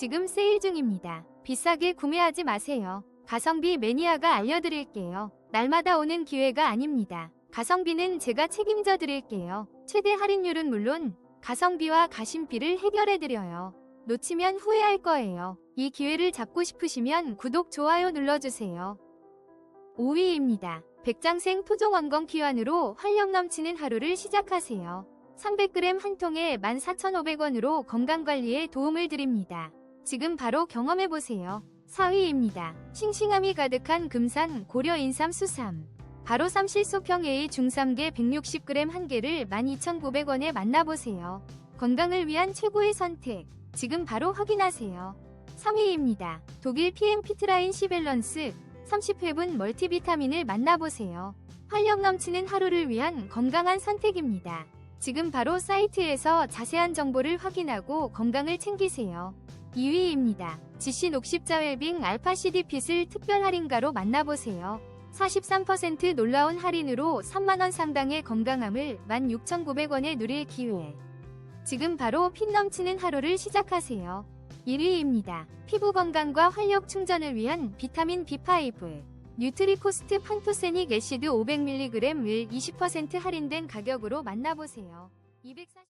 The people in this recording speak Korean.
지금 세일 중입니다. 비싸게 구매하지 마세요. 가성비 매니아가 알려드릴게요. 날마다 오는 기회가 아닙니다. 가성비는 제가 책임져 드릴게요. 최대 할인율은 물론 가성비와 가심비를 해결해 드려요. 놓치면 후회할 거예요. 이 기회를 잡고 싶으시면 구독, 좋아요 눌러주세요. 5위입니다. 백장생 토종 원건 키환으로 활력 넘치는 하루를 시작하세요. 300g 한 통에 14,500원으로 건강관리에 도움을 드립니다. 지금 바로 경험해보세요. 4위입니다. 싱싱함이 가득한 금산 고려 인삼 수삼. 바로 삼실소평 A 중3개 160g 한 개를 12,900원에 만나보세요. 건강을 위한 최고의 선택. 지금 바로 확인하세요. 3위입니다. 독일 PM 피트라인 시밸런스 30회분 멀티비타민을 만나보세요. 활력 넘치는 하루를 위한 건강한 선택입니다. 지금 바로 사이트에서 자세한 정보를 확인하고 건강을 챙기세요. 2위입니다. GC 녹십자 웰빙 알파 CD 핏을 특별 할인가로 만나보세요. 43% 놀라운 할인으로 3만원 상당의 건강함을 16,900원에 누릴 기회. 지금 바로 핏 넘치는 하루를 시작하세요. 1위입니다. 피부 건강과 활력 충전을 위한 비타민 B5. 뉴트리코스트 판토세닉 애시드 500mg을 20% 할인된 가격으로 만나보세요. 240...